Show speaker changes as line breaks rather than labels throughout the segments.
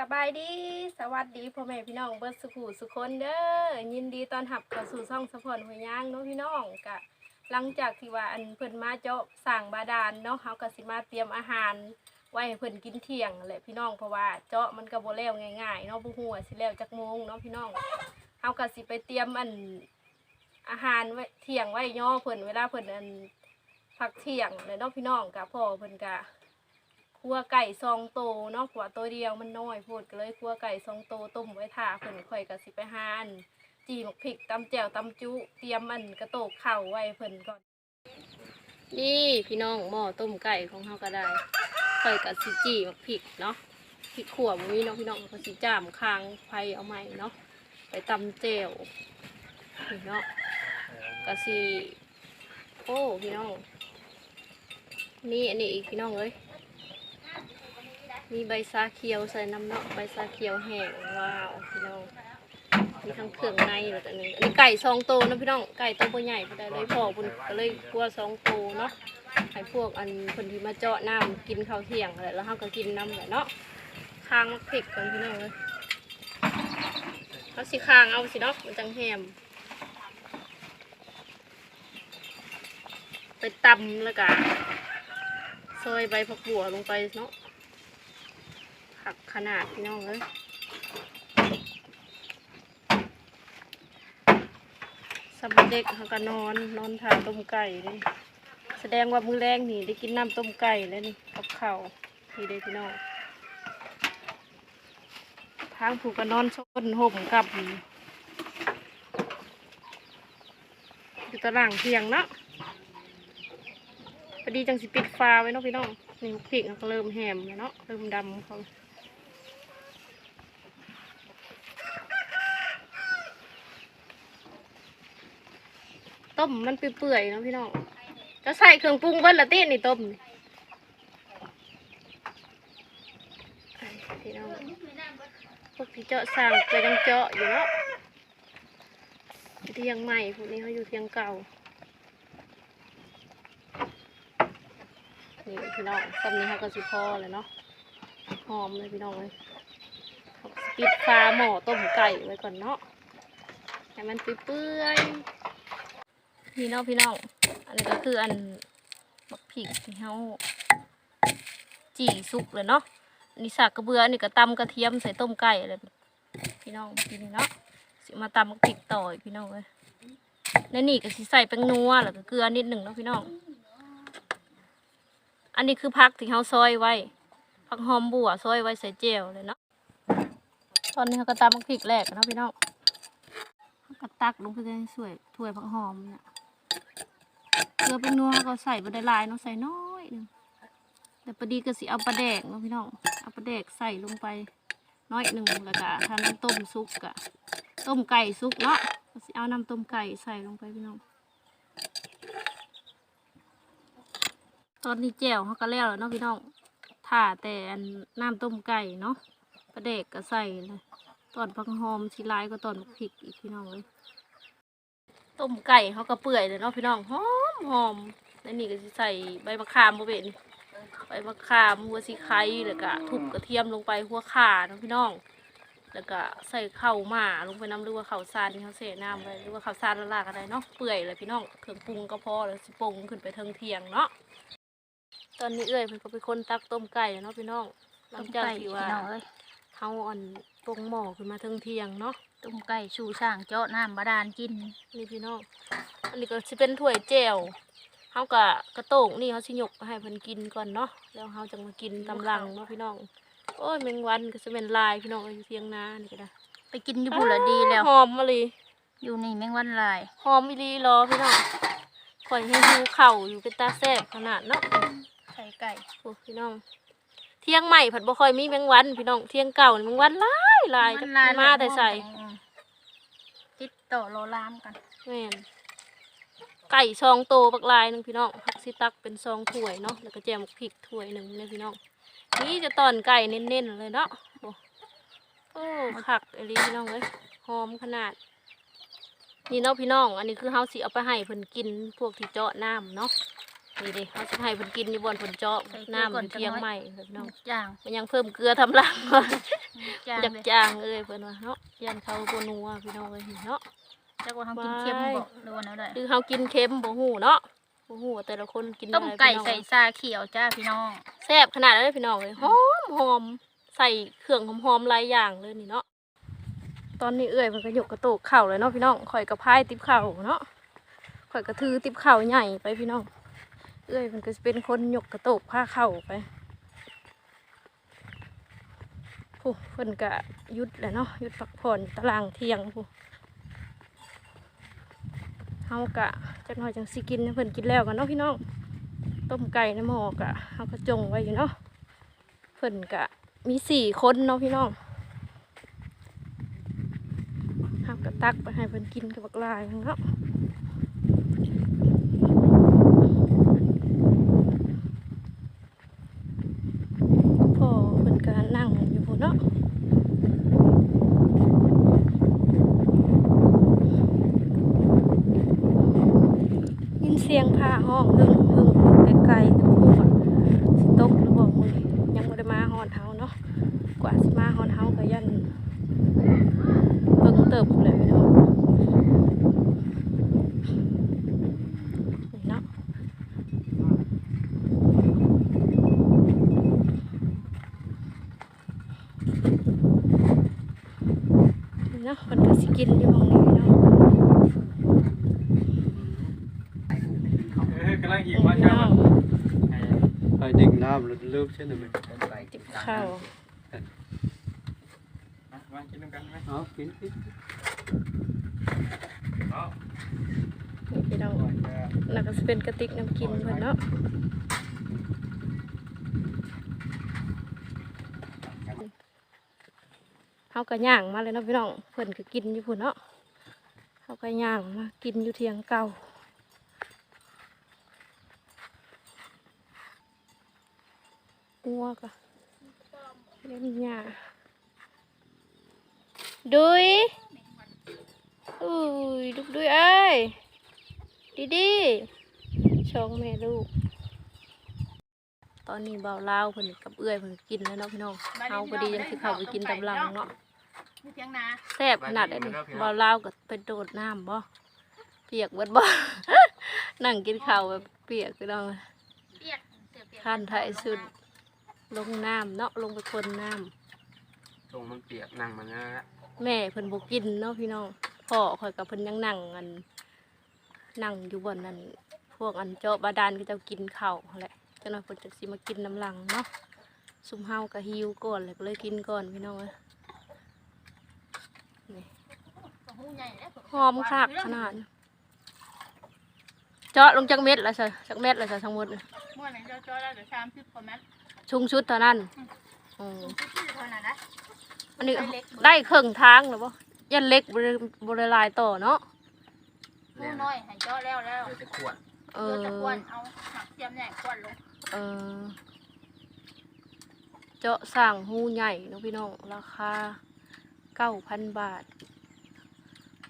สบายดี สวัสดีพ่อแม่พี่น้องเบิร์สุขูสุคนเด้อยินดีตอนรับเข้าสู่ช่องสะพอนหัวย่างเนาะพี่น้องกะ หลังจากที่ว่าอันเพิ่นมาเจาะสร้างบาดาลเนาะเฮาก็สิมาเตรียมอาหาร ไว้ให้เพิ่นกินเที่ยงแหละพี่น้องเพราะว่าเจาะมันก็บ่แล้วง่ายๆเนาะบ่ฮู้ว่าสิแล้วจักโมงเนาะพี่น้องเฮาก็สิไปเตรียมอันอาหารไว้เที่ยงไว้ย่อเพิ่นเวลาเพิ่นอันพักเที่ยงเลยเนาะพี่น้องกะพ่อเพิ่นกะ คั่วไก่ซองโตเนาะเพราะว่าตัวเดียวมันน้อยโพดก็เลยคั่วไก่ซองโตต้มไว้ท่าเพิ่นข่อยก็สิไปหาอันจีหมกพริกตำแจ่วตำจุเตรียมอันกระโตกเข้าไว้เพิ่นก่อน นี่พี่น้องหม้อต้มไก่ของเฮาก็ได้ข่อยก็สิจีหมกพริกเนาะพริกขั่วบ่มีเนาะพี่น้องก็สิจ้ามคางไฟเอาใหม่เนาะไปตำแจ่วนี่เนาะก็สิโอ้พี่น้องนี่อันนี้อีกพี่น้องเอ้ย มีใบซาเขียวใส่น้ำเนาะใบซาเขียวแห้งว้าวพี่น้องมีทั้งเครื่องในแล้วก็นี่อันนี้ไก่สองโตนะพี่น้องไก่ตัวใหญ่พอได้เลยพ่อบุญก็เลยกลัวสองโตเนาะให้พวกอันคนที่มาเจาะน้ำกินข้าวเที่ยงอะไรแล้วเขาก็กินน้ำแหละเนาะคางมักเผ็ดกันพี่น้องเลยเอาสิคางเอาสิเนาะมันจังแฮมไปตำแล้วก็ซอยใบผักบัวลงไปเนาะักขนาดพี่น้องเลยสำหรับเด็กเขาก็นอนนอนทานต้มไก่เลยแสดงว่ามือแรงนี่ได้กินน้ำต้มไก่แล้วนี่กับข้าวนี่เด้พี่น้องทางผูกก็นอนชนห่มกับอยู่ตารางเทียงเนาะพอดีจังสิปิดฟ้าไว้เนาะพี่น้องนี่พริกเขาก็เริ่มแหมแล้วเนาะเริ่มดำเขา ต้มมันเปื่อยๆนะพี่น้องจะใส่เครื่องปรุงเบิ้ลละตีนี่ต้มพี่น้องพวกที่เจาะสร้างก็ยังเจาะอยู่เนาะเทียงใหม่พวกนี้เขาอยู่เทียงเก่านี่พี่น้องซ้ำนี้เขาก็สิพอเลยเนาะหอมเลยพี่น้องเลยปิดฟ้าหม้อต้มไก่ไว้ก่อนเนาะให้มันเปื่อยๆ นี่เนาะพี่น้อง อันนี้ก็คืออันบักผิกที่เฮาจี่สุกเลยเนาะอันนี้สากกระเบืออันนี้ก็ตำกระเทียมใส่ต้มไก่อะไรพี่น้องกินเนาะสิมาตำบักผิกต่ออีกพี่น้องเลยในนี่ก็สิใส่แป้งนัวแล้วก็เกลือนิดหนึ่งเนาะพี่น้อง อันนี้คือพักที่เฮาซอยไว้พักหอมบัวซอยไว้ใส่เจลเลยเนาะ ตอนนี้เขาก็ตำบักผิกแรกเนาะพี่น้องก็ตักลงไปในสวยถ้วยผักหอมเนี่ย เกลือเป็นนัวก็ใส่บไดลายเนาะใส่น้อยหนึงแต่พอดีก็สิเอาปลาแดกเนาะพี่น้องเอาปลาแดกใส่ลงไปน้อยหนึ่งแล้วก็ถ้าน้ำต้มซุกกะต้มไก่ซุกเนาะก็สิเอาน้ำต้มไก่ใส่ลงไปพี่น้องตอนนี้แจ่วเขาก็แล้วแล้วเนาะพี่น้องถ่าแต่อันน้ำต้มไก่เนาะปลาแดกก็ใส่เลยตอนพักหอมชิลายก็ตอนพริกอีกพี่น้องเลย ต้มไก่เขาก็เปื่อยเลยเนาะพี่น้องหอมหอมในนี่ก็สิใส่ใบมะขามบ่เป็นใบมะขามหัวสีไข่แล้วก็ทุบกระเทียมลงไปหัวข่าเนาะพี่น้อง แล้วก็ใส่ข้าวหมาลงไปน้ำหรือว่าข้าวสารที่เขาเสน้ำไปหรือว่าข้าวสารละลากอะไรเนาะเปื่อยเลยพี่น้องเครื่องปรุงก็พอแล้วสิปรุงขึ้นไปเทิงเทียงเนาะตอนนี้เอ้ยเพิ่นก็เป็นคนตักต้มไก่เนาะพี่น้องหลังจากที่ว่า
น้องเอ้ย
เขาอ่อนปรุงหม้อขึ้นมาเทิงเทียงเนาะ
ต้มไก่ชูช่างเจาะน้ำบาดาลกิน
นี่พี่น้อง อันนี้ก็สิเป็นถ้วยแจ่วเฮากะกระโตงนี่เขาสิยกให้เพิ่นกินก่อนเนาะ แล้วเฮาจะมากินตำลังเนาะพี่น้อง โอ้ยแมงวันก็จะเป็นลายพี่น้องอยู่เทียงนานี่ก็ได้
ไปกินอยู่บุละดีแล้ว
หอมมาเลย
อยู่นี่แมงวันลาย
หอมอีหลีรอพี่น้องข่อยให้หิวเข่าวอยู่เป็นตาแซ่บขนาดเนาะ
ไข่ไก่
โอ้พี่น้อง เที่ยงใหม่ผัดบ่ค่อยมีแมงวัน พี่น้อง เที่ยงเก่านี่แมงวันหลายหลายจะมาแต่ใส่
ติดต่อโลลามกัน
แม่นไก่ซองโตบักลายหนึ่งพี่น้องผักซิตักเป็นซองถ้วยเนาะแล้วก็แจมพริกถ้วยหนึ่งเนี่ยพี่น้องนี่จะตอนไก่เน้นๆเลยเนาะโอ้โอ้ผักอะไรพี่น้องเลยหอมขนาด นี่เนาะพี่น้อง อันนี้คือเฮาสิเอาไปให้เพิ่นกินพวกที่เจาะน้ำเนาะ นี่เด้เฮาสิให้เพิ่นกินอยู่บนเพิ่นเจาะน้ำอยู่เทียงใหม่เลยพี่น้อง
อย่าง
มันยังเพิ่มเกลือทำลังก่อน
จาง
อยาก
เลย
จางเอ้ยเพิ่นว่าเนาะยันเขาบ่นัวพี่น้องเอ้ยเนาะ
จักว่าเฮากินเค็มบ่หรือว่าแนวใด
คือเฮากินเค็มบ่ฮู้เนาะบ่ฮู้ว่าแต่ละคนกิน
ต้ม
อะไร
ไก่
พี่น้อง
ใส่ซาเขียวจ้าพี่น้อง
แซ่บขนาดนั้นเลยพี่น้องเลยหอมหอมใส่เครื่องหอมๆหลายอย่างเลยนี่เนาะตอนนี้เอ้ยมันก็ยกกระโตกเข่าเลยเนาะพี่น้องข่อยกระพายติบเข่าเนาะข่อยกระทือติบเข่าใหญ่ไปพี่น้อง เอ้ยมันก็จะเป็นคนยกกระโตกผ้าเข่าไปผู้เพิ่นกะยุดแหละเนาะยุดพักผ่อนตารางเที่ยงผู้เฮากะจักหน่อยจังสิกินเพิ่นกินแล้วกันเนาะพี่น้องต้มไก่ในหม้อกะเฮากะจงไว้อยู่เนาะเพิ่นกะมีสี่คนเนาะพี่น้องเฮากะตักไปให้เพิ่นกินกับบักลายเนาะพ่อเพิ่นกะนั่งอยู่พุ่นเนาะยิน เสียงผ้าห้องหึ่งหึ่งไกลๆกับพวกสิตกหรือบ่มื้อนี้ยังบ่ได้มาฮอดเฮาเนาะกว่าสิมาฮอดเฮาก็ยันเบิ่งเติบเลยพี่น้องนี่เนาะนี่เนาะเพิ่นก็สิกินอยู่หม้องนี้เนาะ
เออกำลังหิว
นี่
มาจ้า
เนาะ
ไปดิ่งน้ำแล้วเลิกเช่นนั้นไหม
ติบข้าว
มากินด้วยกันไหม
เอากินกิน
เอา
นี่พี่น้องแล้วก็สิเป็นกระติกน้ำกินเพิ่นเนาะเฮาก็ย่างมาเลยเนาะพี่น้องเพิ่นก็กินอยู่พุ่นเนาะเฮาก็ย่างมากินอยู่เทียงเก่า งัวก็เล่นหญ้าดุยอุ้ยดุกดุยเอ้ยดีดีชองแม่ลูก ตอนนี้เบาเล่าวเพิ่นกับเอื้อยเพิ่นก็กินแล้วเนาะพี่น้องเฮาพอดียังสิเข้าไปกินตำลังเนาะ
มีเพียงนา
แซ่บขนาดไหนนี่เบาเล่าวก็ไปโดดน้ำบ่เปียกเบิดบ่นั่งกินข้าวแบบเปียกพี่น้อง
เปียกเสียเปียก
ขั้นท้ายสุด ลงน้ำเนาะลงไปคนน้
ตรงมันเปียกนั่งมันนะำ
แม่เพิ่นบ่กินเนาะพี่น้องพ่อข่อยกับเพิ่นยังนั่งอันนั่งอยู่บนนั้นพวกอันเจาะบาดาลก็เจะกินข้าวหั่นแหละจังหน่อยเพิ่นจะสิมากินน้ำหลังเนาะซุมเฮาก็หิวก่อนเลยก็เลยกินก่อนพี่น้องเอ้ยนี่
หูใหญ่แล้ว
หอมคักขนาดนี้เจาะลงจากเม็ดแล้วซะจากเม็ดแล้วซะทั้งหมดน่ะ
เมื่อไหร่เราจอได้เดี๋ยวชามพิบคอมเมนต์
ชุงชุดเท่านั้นอืม
ชื่อเท่านั้นนะ
อันนี้
ได้เล็ก
ได้ครึ่งทางแล้วบ่ยันเล็กบริบริลายต่อเนาะ
หูน้อยให้จอแล้วแล้ว
เดี๋ยวจะขวด
เอ
เออ
อ
จะควนเอาหักเทียมใหญ่ควนลง
เออ เจาะสร้างหูใหญ่เนาะพี่น้องราคาเก้าพันบาท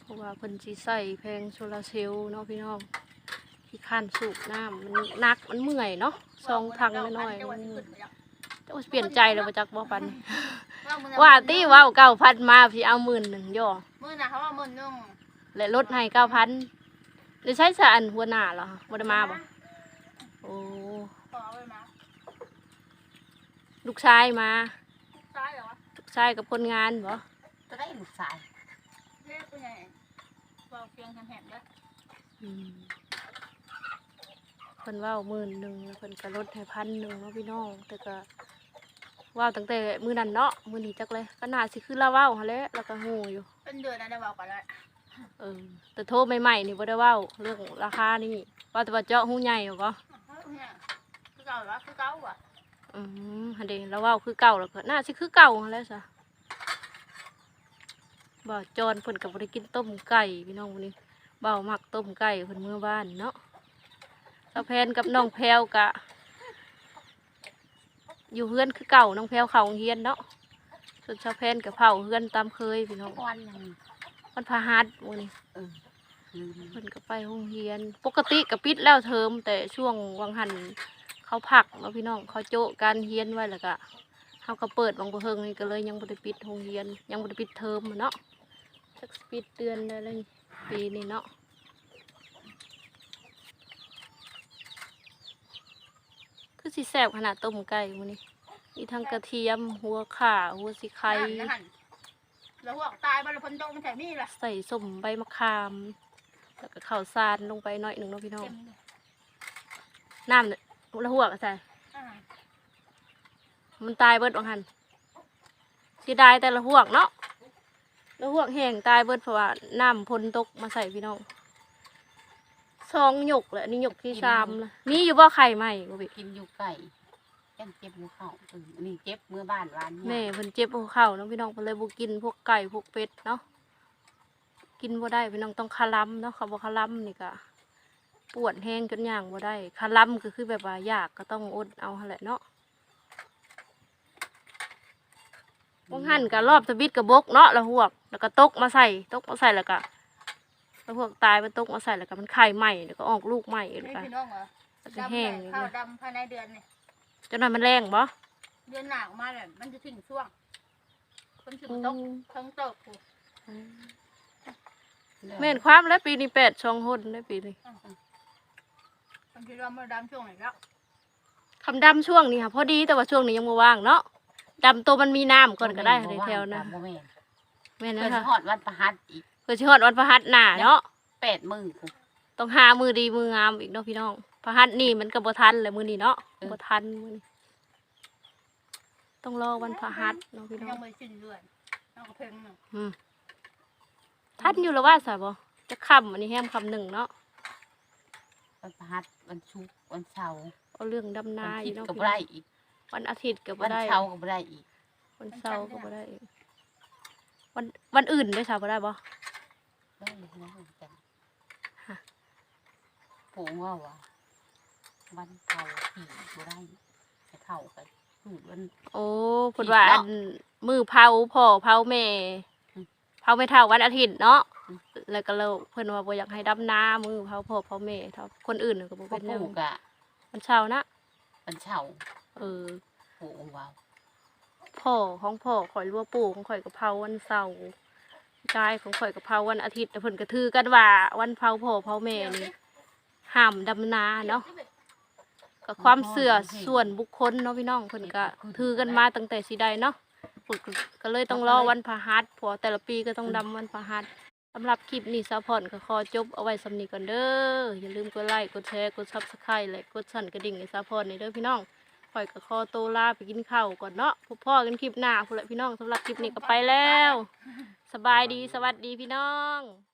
เพราะว่าเพิ่นสิใส่แพงโซลาร์เซลล์เนาะพี่น้อง ที่ขั้านสูบน้ำมันหนักมันเมื่อยเนาะซองทางน้อยๆมันจะเปลี่ยนใจแล้วมาจากบ่ปันนี่ว่าตีว่าวเก้าพันมาพี่เอาหมื่นหนึ่งย่อ
มื่อน่ะเขาว่ามื่อนึง
และลดให้เก้าพันได้ใช้สารหัวหน้าเหรอบ่ได้มาบ่โอ้
ขอเอาไว้มา
ลูกชายมา
ซ้ายเหรอวะ
ลูกชายกับคนงานบ่
จะได้ลูกชายเรียกเป็นไงบอกเพียงแหบๆแล้ว
อืม เพิ่นเว้าหมื่นหนึ่งแล้วเพิ่นก็ลดให้พันหนึ่งเนาะพี่น้อง แต่ก็เว้าตั้งแต่มื้อนั้นเนาะมื้อนี้จักเลยก็น่าสิคือเราเว้าหั่นแหละแล้วก็ฮู้อยู่
เป็นเดือนนะได้บอกก่อนแล้ว
เออ แต่โทรใหม่ๆนี่บ่ได้เว้าเรื่องราคานี่ว่าแต่ว่าเจาะหูใหญ่บ่
เนี่ยคือเก่าเหรอคือเก่าอะ
อืมฮันเดแล้วเว้าคือเก่าแล้วก็น่าสิคือเก่าหั่นแหล้วซะบ่าวจอนเพิ่นก็บ่ได้กินต้มไก่พี่น้องมื้อนี้บ่าวมักต้มไก่เพิ่นมื้อบ้านเนาะ สะแพนกับน้องแพรวกะ อยู่เฮือนคือเก่าน้องแพรวเข้าโรงเรียนเนาะส่วนสะแพนกับเผาเฮือนตามเคยพี่น้อง
วันหนึ่ง
มันพาหัสมื้อนี้
เออลืม
เพิ่นก็ไปโรงเรียน ปกติก็ปิดแล้วเทอมแต่ช่วงวังหันเขาพักเนาะพี่น้องเขาโจะการเรียนไว้แล้วก็เฮาก็เปิดบางบ่เฮิงนี่ก็เลยยังบ่ได้ปิดโรงเรียน ยังบ่ได้ปิดเทอมอะเนาะสักปิดเดือนได้แล้วนี่ปีนี้เนาะ คือสิแซ่บขนาดต้มไก่มื้อนี้มีทั้งกระเทียมหัวข่าหัวสิไข่
นั่นนะหั่นแล้วพวกตายบรรพนตกมันใส่มีล่ะ
ใส่ส้มใบมะขามแล้วก็ข้าวสารลงไปหน่อยหนึ่งเนาะพี่น้อง
เต็มเลย
น้ำเนี่ยละหัวก็ใส่
อ่า
มันตายเบิดบางหันเสียดายแต่ละหวกเนาะละหวกแห้งตายเบิดเพราะว่าน้ำพ้นตกมาใส่พี่น้อง สองหยกแหละอันนี่หยกที่ชามละมีอยู่บ่ไข่ใหม่บ่บิ
กินอยู่ไก่แก้มเจ็บหัวเข่าเออนี่เจ็บเมื่อบ้านวาน
แม่เพิ่นเจ็บหัวเข่าเนาะพี่น้องเพิ่นเลยบ่กินพวกไก่พวกเป็ดเนาะกินบ่ได้พี่น้องต้องคาลัมเนาะเขาบ่คาลัมนี่ก็ปวดแห้งจนย่างบ่ได้คาลัมก็คือแบบว่าอยากก็ต้องอดเอาหั่นแหละเนาะบางหันก็รอบสวิตกับบกเนาะแล้วหวก แล้วก็ตกมาใส่ตกมาใส่แล้วก็ แล้วพวกตายมันตกมาใส่แล้วก็มันไข่ใหม่แล้วก็ออกลูกใหม่แล้ว
นี่
ก็
พี่น้องเหรอ
แล้วก็
ดำ
แห้
แห้
ง
งข้าวดำภายในเดือนเนี่ย
จนนั้นมันแรงบ่
เดือนหนาวมาเนี่ยมันจะถึงช่วงคนถึงตกทั้งตกผู
แม่นความแล้วปีนี้แปดช่องหนได้ปีนี้
คนที่เรามาดำช่วงไหนแล้ว
คำดำช่วงนี้ค่ะพอดีแต่ว่าช่วงนี้ยังบ่ว่างเนาะดำตัวมันมีน้ำก่อนก็ได้ในแถวนะ
บ่แม่น
แม่น
เพิ่
นะ
น
คะ
ฮอดวันประหัสอีก
เพื่อชิฮอดวันพระหัสหน้าเนาะ
แปดมื้อพุ่น
ต้องหามือดีมืองามอีกเนาะพี่น้องพระหัสนี่มันก็บ่ทันเลยมือนี้เนาะบ่ทันมือนี้ต้องรอวันพระหัสเนาะพี่น้อ
ยังงไม่สิ้นเดือนน้องก็เพ่งหนึ่ง
อืมทันอยู่แล้วว่าสาบจะค่ำอันนี้แฮมคำหนึ่งเนาะ
วันประหัสวันศุกร์วันเสาร์
เอาเรื่องดำ
วั
นาอ
อาทิ
ยู่
ตย์
เนาะ
ก็
พี่
บ่
น้อ
ได้
ง
อีก
วันอาทิตย์ก็บ่
วัน
ได้
เสาร์ก็บ่ได้อีก
วันเสาร์ก็บ่ได้อีก วันวันอื่นได้สาบ่ได้บ่
ได้แล้วกัน
ฮะ
ผมว่าว่าวันเสาร์ที่บ่ได้แต่เท่ากันสูตรวัน
โอ้เพิ่นว่าอันมือเผาพ่อเผาแม่
อืม
เผาไม่เท่าวันอาทิตย์เนาะ
อืม
แล้วก็เราเพิ่นว่าบ่อยากให้ดำนามือเผาพ่อเผาแม่เท่าคนอื่นก็บ่
ก็
เป็นแน
ป
ว
ลูกอะ
วันเสาร์นะ
วันเสาร์
เออ
ปลูกว่า
พ่อของพ่อข่อยรือว่าปู่ของข่อยก็เผาวันเสาร์กายของข่อยก็เผาวันอาทิตย์แต่เพิ่นก็ถือกันว่าวันเผาพ่อเผาแม่นี่ห้ามดำนาเนาะก็ความเสื่อส่วนบุคคลเนาะพี่น้องเพิ่นก็ถือกันมาตั้งแต่สิใดเนาะเพิ่นก็เลยต้องรอวันพฤหัสพราะแต่ละปีก็ต้องดำวันพฤหัสสำหรับคลิปนี้ซาพอนก็ขอจบเอาไว้สำนีก่อนเด้ออย่าลืมกดไลค์กดแชร์กด Subscribe และกดสั่นกระดิ่งให้ซาพอนนี่เด้อพี่น้อง ข่อยกับคอตัวลาไปกินข้าวก่อนเนาะพบพ่อกันคลิปหน้าพุ่นละพี่น้องสำหรับคลิปนี้ก็ไปแล้ว สบายดีสวัสดีพี่น้อง